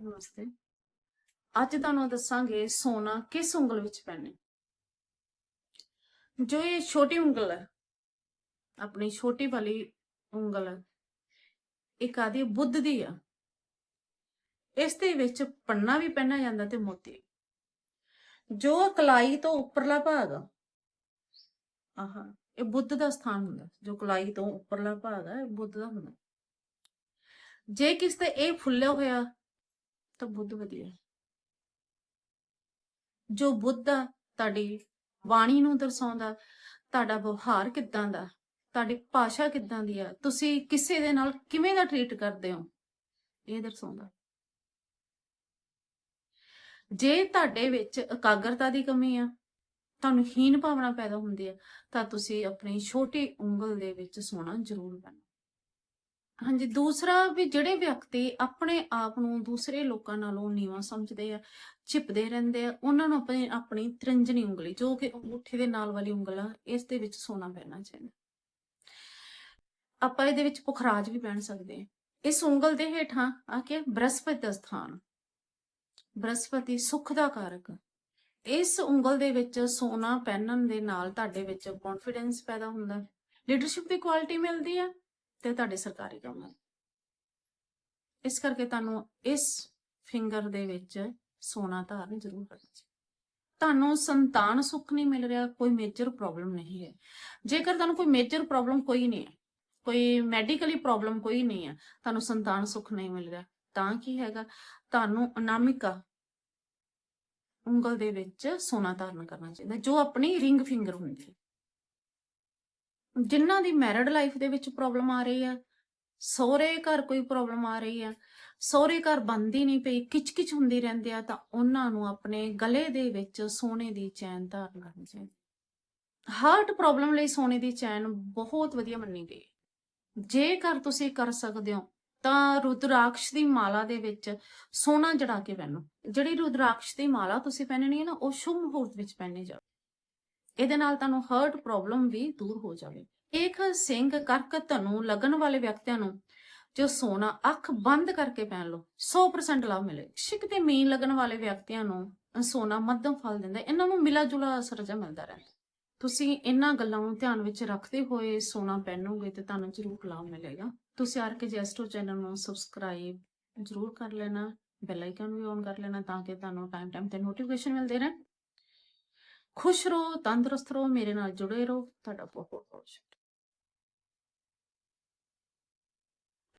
ਨਮਸਤੇ ਅੱਜ ਤੁਹਾਨੂੰ ਦੱਸਾਂਗੇ ਸੋਨਾ ਕਿਸ ਉਂਗਲ ਵਿੱਚ ਪਹਿਨੇ ਜੋ ਇਹ ਛੋਟੀ ਉਂਗਲ ਹੈ, ਆਪਣੀ ਛੋਟੀ ਵਾਲੀ ਉਂਗਲ ਹੈ, ਇੱਕ ਆਦੀ ਬੁੱਧ ਦੀ ਆ। ਇਸ ਦੇ ਵਿੱਚ ਪੰਨਾ ਵੀ ਪਹਿਨਿਆ ਜਾਂਦਾ ਤੇ ਮੋਤੀ। ਜੋ ਕਲਾਈ ਤੋਂ ਉੱਪਰਲਾ ਭਾਗ ਆ, ਆਹਾ, ਇਹ ਬੁੱਧ ਦਾ ਸਥਾਨ ਹੁੰਦਾ। ਜੋ ਕਲਾਈ ਤੋਂ ਉੱਪਰਲਾ ਭਾਗ ਆ, ਇਹ ਬੁੱਧ ਦਾ ਹੁੰਦਾ। ਜੇ ਕਿਸ ਤੇ ਇਹ ਫੁੱਲਿਆ ਹੋਇਆ ਤਾਂ ਬੁੱਧ ਵਧੀਆ ਜੋ ਬੁੱਧ ਆ, ਤੁਹਾਡੀ ਬਾਣੀ ਨੂੰ ਦਰਸਾਉਂਦਾ, ਤੁਹਾਡਾ ਵਿਵਹਾਰ ਕਿੱਦਾਂ ਦਾ, ਤੁਹਾਡੀ ਭਾਸ਼ਾ ਕਿੱਦਾਂ ਦੀ ਆ, ਤੁਸੀਂ ਕਿਸੇ ਦੇ ਨਾਲ ਕਿਵੇਂ ਦਾ ਟਰੀਟ ਕਰਦੇ ਹੋ, ਇਹ ਦਰਸਾਉਂਦਾ। ਜੇ ਤੁਹਾਡੇ ਵਿੱਚ ਇਕਾਗਰਤਾ ਦੀ ਕਮੀ ਆ, ਤੁਹਾਨੂੰ ਹੀਨ ਭਾਵਨਾ ਪੈਦਾ ਹੁੰਦੀ ਹੈ ਤਾਂ ਤੁਸੀਂ ਆਪਣੀ ਛੋਟੀ ਉਂਗਲ ਦੇ ਵਿੱਚ ਸੋਨਾ ਜ਼ਰੂਰ ਪੈਣਾ ਹਾਂਜੀ, ਦੂਸਰਾ ਵੀ ਜਿਹੜੇ ਵਿਅਕਤੀ ਆਪਣੇ ਆਪ ਨੂੰ ਦੂਸਰੇ ਲੋਕਾਂ ਨਾਲੋਂ ਨੀਵਾਂ ਸਮਝਦੇ ਆ ਝਿਪਦੇ ਰਹਿੰਦੇ ਆ, ਉਹਨਾਂ ਨੂੰ ਆਪਣੀ ਆਪਣੀ ਤ੍ਰਿੰਜਣੀ ਉਂਗਲੀ, ਜੋ ਕਿ ਅੰਗੂਠੇ ਦੇ ਨਾਲ ਵਾਲੀ ਉਂਗਲ ਆ, ਇਸ ਦੇ ਵਿੱਚ ਸੋਨਾ ਪਹਿਨਣਾ ਚਾਹੀਦਾ। ਆਪਾਂ ਇਹਦੇ ਵਿੱਚ ਪੁਖਰਾਜ ਵੀ ਪਹਿਨ ਸਕਦੇ ਆ। ਇਸ ਉਂਗਲ ਦੇ ਹੇਠਾਂ ਆ ਕੇ ਬ੍ਰਹਸਪਤੀ ਦਾ ਸਥਾਨ ਬ੍ਰਹਸਪਤੀ ਸੁੱਖ ਦਾ ਕਾਰਕ ਇਸ ਉਂਗਲ ਦੇ ਵਿੱਚ ਸੋਨਾ ਪਹਿਨਣ ਦੇ ਨਾਲ ਤੁਹਾਡੇ ਵਿੱਚ ਕੌਨਫੀਡੈਂਸ ਪੈਦਾ ਹੁੰਦਾ। ਲੀਡਰਸ਼ਿਪ ਦੀ ਕੁਆਲਿਟੀ ਮਿਲਦੀ ਆ ਤੇ ਤੁਹਾਡੇ ਸਰਕਾਰੀ ਕੰਮ ਹੈ ਇਸ ਕਰਕੇ ਤੁਹਾਨੂੰ ਇਸ ਫਿੰਗਰ ਦੇ ਵਿੱਚ ਸੋਨਾ ਧਾਰਨ ਜ਼ਰੂਰ ਕਰਨਾ ਚਾਹੀਦਾ। ਤੁਹਾਨੂੰ ਸੰਤਾਨ ਸੁੱਖ ਨਹੀਂ ਮਿਲ ਰਿਹਾ, ਕੋਈ ਮੇਜਰ ਪ੍ਰੋਬਲਮ ਨਹੀਂ ਹੈ। ਜੇਕਰ ਤੁਹਾਨੂੰ ਕੋਈ ਮੇਜਰ ਪ੍ਰੋਬਲਮ ਕੋਈ ਨਹੀਂ ਹੈ, ਕੋਈ ਮੈਡੀਕਲੀ ਪ੍ਰੋਬਲਮ ਕੋਈ ਨਹੀਂ ਹੈ, ਤੁਹਾਨੂੰ ਸੰਤਾਨ ਸੁੱਖ ਨਹੀਂ ਮਿਲ ਰਿਹਾ, ਤਾਂ ਕੀ ਹੈਗਾ? ਤੁਹਾਨੂੰ ਅਨਾਮਿਕਾ ਉਂਗਲ ਦੇ ਵਿੱਚ ਸੋਨਾ ਧਾਰਨ ਕਰਨਾ ਚਾਹੀਦਾ, ਜੋ ਆਪਣੀ ਰਿੰਗ ਫਿੰਗਰ ਹੁੰਦੀ ਹੈ। ਜਿਨ੍ਹਾਂ ਦੀ ਮੈਰਿਡ ਲਾਈਫ ਦੇ ਵਿੱਚ ਪ੍ਰੋਬਲਮ ਆ ਰਹੀ ਹੈ, ਸਹੁਰੇ ਘਰ ਕੋਈ ਪ੍ਰੋਬਲਮ ਆ ਰਹੀ ਹੈ, ਸਹੁਰੇ ਘਰ ਬੰਦੀ ਨਹੀਂ ਪਈ, ਕਿਚਕਿਚ ਹੁੰਦੀ ਰਹਿੰਦੀ ਆ, ਤਾਂ ਉਹਨਾਂ ਨੂੰ ਆਪਣੇ ਗਲੇ ਦੇ ਵਿੱਚ ਸੋਨੇ ਦੀ ਚੈਨ ਧਾਰਨ ਕਰਨੀ ਚਾਹੀਦੀ ਹਾਰਟ ਪ੍ਰੋਬਲਮ ਲਈ ਸੋਨੇ ਦੀ ਚੈਨ ਬਹੁਤ ਵਧੀਆ ਮੰਨੀ ਗਈ ਹੈ। ਜੇਕਰ ਤੁਸੀਂ ਕਰ ਸਕਦੇ ਹੋ, ਤਾਂ ਰੁਦਰਾਕਸ਼ ਦੀ ਮਾਲਾ ਦੇ ਵਿੱਚ ਸੋਨਾ ਜੜਾ ਕੇ ਪਹਿਨੋ। ਜਿਹੜੀ ਰੁਦਰਾਕਸ਼ ਦੀ ਮਾਲਾ ਤੁਸੀਂ ਪਹਿਨਣੀ ਹੈ ਨਾ, ਉਹ ਸ਼ੁਭ ਮੁਹੂਰਤ ਵਿੱਚ ਪਹਿਨੀ ਜਾਵੇ। ਇਹਦੇ ਨਾਲ ਤੁਹਾਨੂੰ ਹਰਟ ਪ੍ਰੋਬਲਮ ਵੀ ਦੂਰ ਹੋ ਜਾਵੇ। ਇੱਕ ਸਿੰਘ ਕਰਕ ਧਨੂ ਲੱਗਣ ਵਾਲੇ ਵਿਅਕਤੀਆਂ ਨੂੰ ਜੋ ਸੋਨਾ ਅੱਖ ਬੰਦ ਕਰਕੇ ਪਹਿਨ ਲਓ 100% ਲਾਭ ਮਿਲੇ। ਸ਼ਿਕ ਤੇ ਮੀਨ ਲੱਗਣ ਵਾਲੇ ਵਿਅਕਤੀਆਂ ਨੂੰ ਸੋਨਾ ਮੱਧਮ ਫਲ ਦਿੰਦਾ, ਇਹਨਾਂ ਨੂੰ ਮਿਲਾ ਜੁਲਾ ਅਸਰ ਜਿਹਾ ਮਿਲਦਾ ਰਹਿੰਦਾ। ਤੁਸੀਂ ਇਹਨਾਂ ਗੱਲਾਂ ਨੂੰ ਧਿਆਨ ਵਿੱਚ ਰੱਖਦੇ ਹੋਏ ਸੋਨਾ ਪਹਿਨੋਗੇ ਤੇ ਤੁਹਾਨੂੰ ਜ਼ਰੂਰ ਲਾਭ ਮਿਲੇਗਾ। ਤੁਸੀਂ ਆਰ ਕੇ ਜੈਸਟੋ ਚੈਨਲ ਨੂੰ ਸਬਸਕ੍ਰਾਈਬ ਜ਼ਰੂਰ ਕਰ ਲੈਣਾ ਬੈਲ ਆਈਕਨ ਵੀ ਔਨ ਕਰ ਲੈਣਾ ਤਾਂ ਕਿ ਤੁਹਾਨੂੰ ਟਾਈਮ ਟਾਈਮ ਤੇ ਨੋਟੀਫਿਕੇਸ਼ਨ ਮਿਲਦੇ ਰਹਿਣ। ਖੁਸ਼ ਰਹੋ ਤੰਦਰੁਸਤ ਰਹੋ ਮੇਰੇ ਨਾਲ ਜੁੜੇ ਰਹੋ ਤੁਹਾਡਾ ਬਹੁਤ ਬਹੁਤ ਸ਼ੁਕਰੀਆ।